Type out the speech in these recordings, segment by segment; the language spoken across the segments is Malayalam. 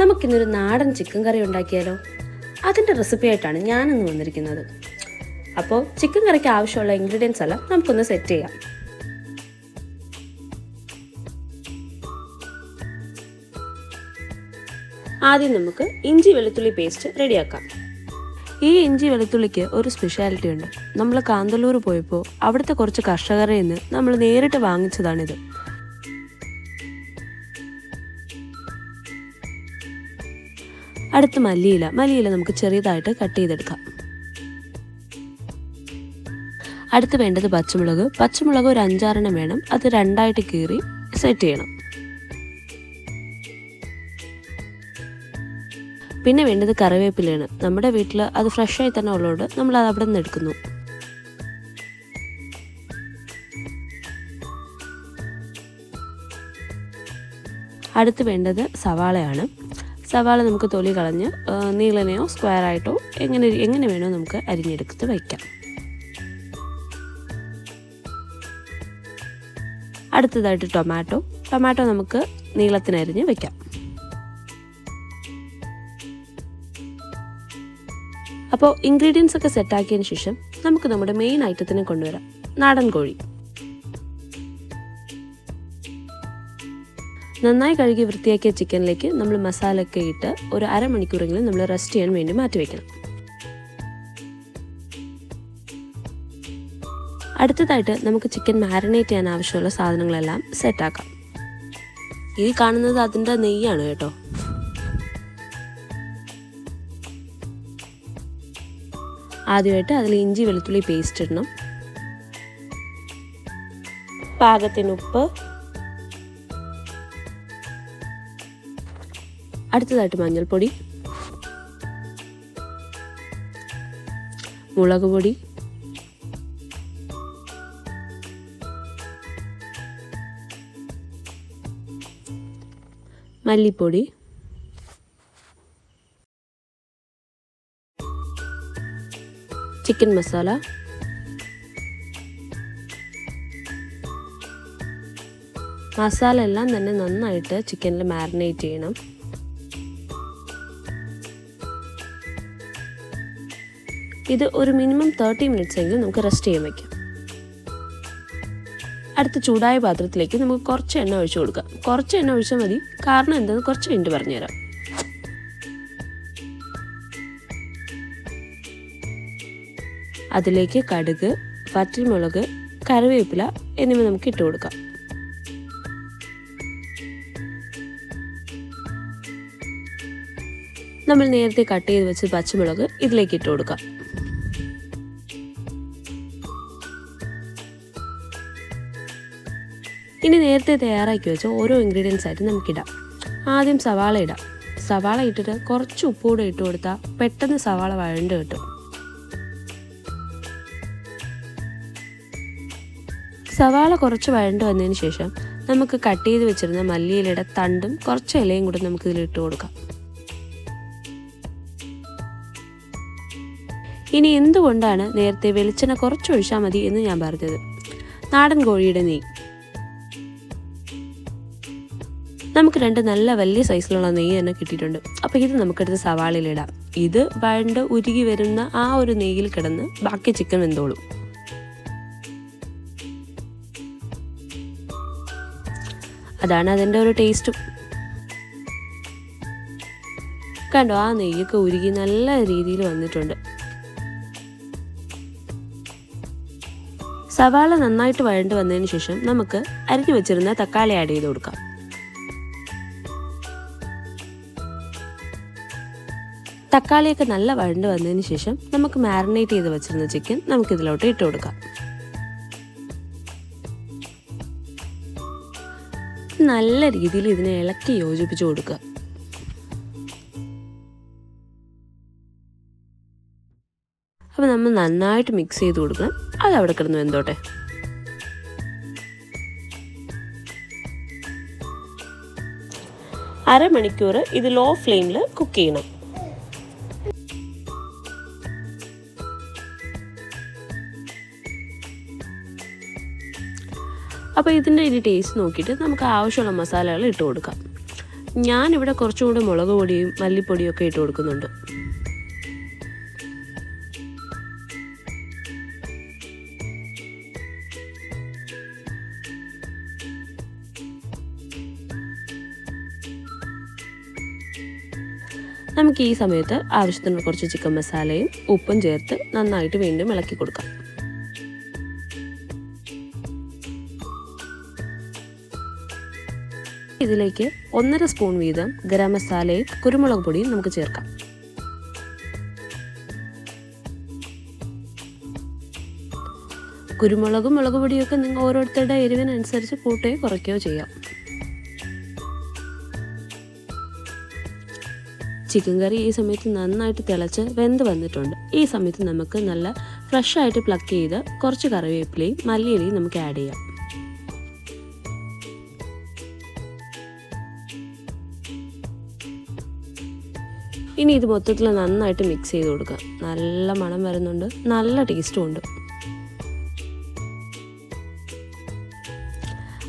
നമുക്കിന്നൊരു നാടൻ ചിക്കൻ കറി ഉണ്ടാക്കിയാലോ? അതിന്റെ റെസിപ്പി ആയിട്ടാണ് ഞാനിന്ന് വന്നിരിക്കുന്നത്. അപ്പോൾ ചിക്കൻ കറിക്ക് ആവശ്യമുള്ള ഇൻഗ്രീഡിയൻസ് എല്ലാം നമുക്കൊന്ന് സെറ്റ് ചെയ്യാം. ആദ്യം നമുക്ക് ഇഞ്ചി വെളുത്തുള്ളി പേസ്റ്റ് റെഡിയാക്കാം ഈ ഇഞ്ചി വെളുത്തുള്ളിക്ക് ഒരു സ്പെഷ്യാലിറ്റി ഉണ്ട്. നമ്മൾ കാന്തല്ലൂർ പോയപ്പോൾ അവിടുത്തെ കുറച്ച് കർഷകരെ നിന്ന് നമ്മൾ നേരിട്ട് വാങ്ങിച്ചതാണിത്. അടുത്ത് മല്ലിയില. മല്ലിയില നമുക്ക് ചെറിയതായിട്ട് കട്ട് ചെയ്തെടുക്കാം. അടുത്ത് വേണ്ടത് പച്ചമുളക്. പച്ചമുളക് ഒരു അഞ്ചാറെണ്ണം വേണം. അത് രണ്ടായിട്ട് കീറി സെറ്റ് ചെയ്യണം. പിന്നെ വേണ്ടത് കറിവേപ്പിലയാണ്. നമ്മുടെ വീട്ടിൽ അത് ഫ്രഷ് ആയി തന്നെ ഉള്ളതുകൊണ്ട് നമ്മൾ അത് അവിടെ നിന്ന് എടുക്കുന്നു. അടുത്ത് വേണ്ടത് സവാളയാണ്. സവാള നമുക്ക് തൊലി കളഞ്ഞ് നീളനെയോ സ്ക്വയർ ആയിട്ടോ എങ്ങനെ എങ്ങനെ വേണോ നമുക്ക് അരിഞ്ഞെടുത്ത് വയ്ക്കാം. അടുത്തതായിട്ട് ടൊമാറ്റോ ടൊമാറ്റോ നമുക്ക് നീളത്തിനരിഞ്ഞ് വയ്ക്കാം. അപ്പോൾ ഇൻഗ്രീഡിയൻസ് ഒക്കെ സെറ്റാക്കിയതിന് ശേഷം നമുക്ക് നമ്മുടെ മെയിൻ ഐറ്റത്തിനെ കൊണ്ടുവരാം. നാടൻ കോഴി. നന്നായി കഴുകി വൃത്തിയാക്കിയ ചിക്കനിലേക്ക് നമ്മൾ മസാല ഒക്കെ ഇട്ട് ഒരു അരമണിക്കൂറെങ്കിലും നമ്മൾ റെസ്റ്റ് ചെയ്യാൻ വേണ്ടി മാറ്റി വെക്കണം. അടുത്തതായിട്ട് നമുക്ക് ചിക്കൻ മാരിനേറ്റ് ചെയ്യാൻ ആവശ്യമുള്ള സാധനങ്ങളെല്ലാം സെറ്റാക്കാം ഈ കാണുന്നത് അതിന്റെ നെയ്യാണ് കേട്ടോ. ആദ്യമായിട്ട് അതിൽ ഇഞ്ചി വെളുത്തുള്ളി പേസ്റ്റ് ഇടണം. പാകത്തിന് ഉപ്പ് അടുത്തതായിട്ട് മഞ്ഞൾപ്പൊടി മുളക് പൊടി മല്ലിപ്പൊടി. ചിക്കൻ മസാല. മസാല എല്ലാം തന്നെ നന്നായിട്ട് ചിക്കനിൽ മാരിനേറ്റ് ചെയ്യണം. ഇത് ഒരു മിനിമം തേർട്ടി മിനിറ്റ്സ് എങ്കിലും നമുക്ക് റെസ്റ്റ് ചെയ്യാൻ വയ്ക്കാം അടുത്ത ചൂടായ പാത്രത്തിലേക്ക് നമുക്ക് കുറച്ച് എണ്ണ ഒഴിച്ചു കൊടുക്കാം. കുറച്ച് എണ്ണ ഒഴിച്ചാൽ മതി. കാരണം എന്താണെന്ന് കുറച്ച് കഴിഞ്ഞിട്ട് പറഞ്ഞുതരാം. അതിലേക്ക് കടുക് വറ്റൽമുളക് കറിവേപ്പില എന്നിവ നമുക്ക് ഇട്ട് കൊടുക്കാം. നമ്മൾ നേരത്തെ കട്ട് ചെയ്ത് വെച്ച പച്ചമുളക് ഇതിലേക്ക് ഇട്ട് കൊടുക്കാം. ഇനി നേരത്തെ തയ്യാറാക്കി വെച്ച ഓരോ ഇൻഗ്രീഡിയൻസ് ആയിട്ട് നമുക്കിടാം. ആദ്യം സവാള ഇടാം. സവാള ഇട്ടിട്ട് കുറച്ച് ഉപ്പൂടെ ഇട്ട് കൊടുത്താൽ പെട്ടെന്ന് സവാള വഴണ്ട് കിട്ടും. സവാള കുറച്ച് വഴണ്ട് വന്നതിന് ശേഷം നമുക്ക് കട്ട് ചെയ്ത് വെച്ചിരുന്ന മല്ലിയിലയുടെ തണ്ടും കുറച്ച് ഇലയും കൂടെ നമുക്ക് ഇതിൽ ഇട്ട് കൊടുക്കാം. ഇനി എന്തുകൊണ്ടാണ് നേരത്തെ വെളിച്ചെണ്ണ കുറച്ച് ഒഴിച്ചാൽ മതി എന്ന് ഞാൻ പറഞ്ഞത്? നാടൻ കോഴിയുടെ നെയ്യ്. നമുക്ക് രണ്ട് നല്ല വലിയ സൈസിലുള്ള നെയ്യ് തന്നെ കിട്ടിയിട്ടുണ്ട്. അപ്പോൾ ഇത് നമുക്കെടുത്ത് സവാളയിലിടാം ഇത് വഴണ്ട് ഉരുകി വരുന്ന ആ ഒരു നെയ്യിൽ കിടന്ന് ബാക്കി ചിക്കൻ വെന്തോളും. അതാണ് അതിന്റെ ഒരു ടേസ്റ്റും കണ്ടോ ആ നെയ്യൊക്കെ ഉരുകി നല്ല രീതിയിൽ വന്നിട്ടുണ്ട്. സവാള നന്നായിട്ട് വഴണ്ട് വന്നതിന് ശേഷം നമുക്ക് അരിഞ്ഞു വെച്ചിരുന്ന തക്കാളി ആഡ് ചെയ്ത് കൊടുക്കാം. തക്കാളിയൊക്കെ നല്ല വഴണ്ട് വന്നതിന് ശേഷം നമുക്ക് മാരിനേറ്റ് ചെയ്ത് വെച്ചിരുന്ന ചിക്കൻ നമുക്ക് ഇതിലോട്ട് ഇട്ട് കൊടുക്കാം. നല്ല രീതിയിൽ ഇതിനെ ഇളക്കി യോജിപ്പിച്ച് കൊടുക്കുക. അപ്പോൾ നമ്മൾ നന്നായിട്ട് മിക്സ് ചെയ്ത് കൊടുക്കണം. അത് അവിടെ കിടന്ന് വെന്തോട്ടെ. അരമണിക്കൂർ ഇത് ലോ ഫ്ലെയിമിൽ കുക്ക് ചെയ്യണം. അപ്പോൾ ഇതിന്റെ ഇനി ടേസ്റ്റ് നോക്കിയിട്ട് നമുക്ക് ആവശ്യമുള്ള മസാലകൾ ഇട്ട് കൊടുക്കാം. ഞാനിവിടെ കുറച്ചും കൂടെ മുളക് പൊടിയും മല്ലിപ്പൊടിയും ഒക്കെ ഇട്ട് കൊടുക്കുന്നുണ്ട്. നമുക്ക് ഈ സമയത്ത് ആവശ്യത്തിന് കുറച്ച് ചിക്കൻ മസാലയും ഉപ്പും ചേർത്ത് നന്നായിട്ട് വീണ്ടും ഇളക്കി കൊടുക്കാം. ഇതിലേക്ക് ഒന്നര സ്പൂൺ വീതം ഗരം മസാലയും കുരുമുളക് പൊടിയും നമുക്ക് ചേർക്കാം. കുരുമുളകും മുളക് പൊടിയൊക്കെ നിങ്ങൾ ഓരോരുത്തരുടെ എരിവിനനുസരിച്ച് കൂട്ടുകയോ കുറയ്ക്കുകയോ ചെയ്യാം. ചിക്കൻ കറി ഈ സമയത്ത് നന്നായിട്ട് തിളച്ച് വെന്ത് വന്നിട്ടുണ്ട്. ഈ സമയത്ത് നമുക്ക് നല്ല ഫ്രഷ് ആയിട്ട് പ്ലക്ക് ചെയ്ത് കുറച്ച് കറിവേപ്പിലയും മല്ലിയിലയും നമുക്ക് ആഡ് ചെയ്യാം. ഇനി ഇത് മൊത്തത്തിൽ നന്നായിട്ട് മിക്സ് ചെയ്ത് കൊടുക്കുക നല്ല മണം വരുന്നുണ്ട്. നല്ല ടേസ്റ്റും ഉണ്ട്.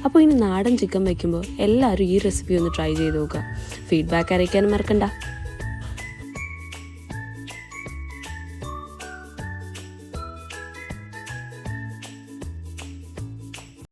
അപ്പോൾ ഇനി നാടൻ ചിക്കൻ വയ്ക്കുമ്പോൾ എല്ലാവരും ഈ റെസിപ്പി ഒന്ന് ട്രൈ ചെയ്ത് നോക്കുക. ഫീഡ്ബാക്ക് അറിയിക്കാനും മറക്കണ്ട.